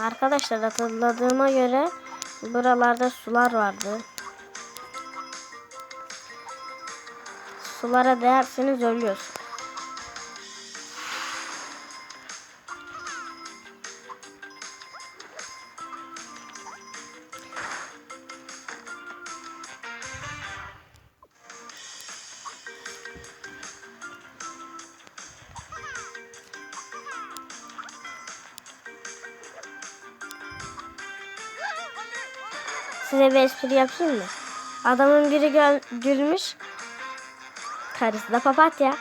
Arkadaşlar hatırladığıma göre buralarda sular vardı. Sulara değerseniz ölüyorsun. Size bir espri yapayım mı? Adamın biri gül- gülmüş. Karısı da papatya.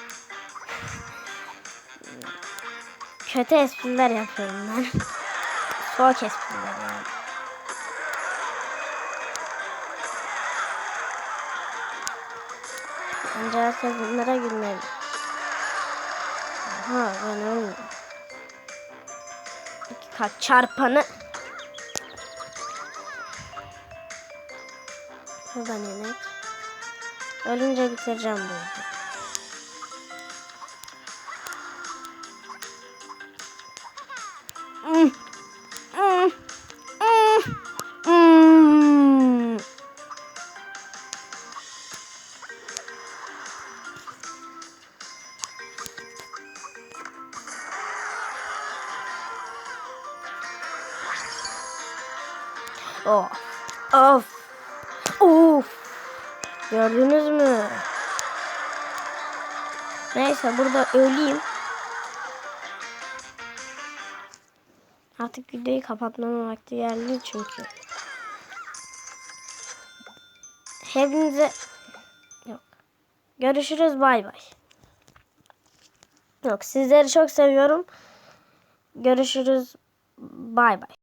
Kötü espriler yapıyorum ben. Soğuk espriler yani. Herkes bunlara gülmeli. Aha ben. İki kat çarpanı. Buradan inek. Ölünce bitireceğim bu. Mm. Mm. Of. Of. Gördünüz mü? Neyse burada öleyim. Artık videoyu kapatmama vakti geldi çünkü. Hepinize yok. Görüşürüz bay bay. Yok sizleri çok seviyorum. Görüşürüz bay bay.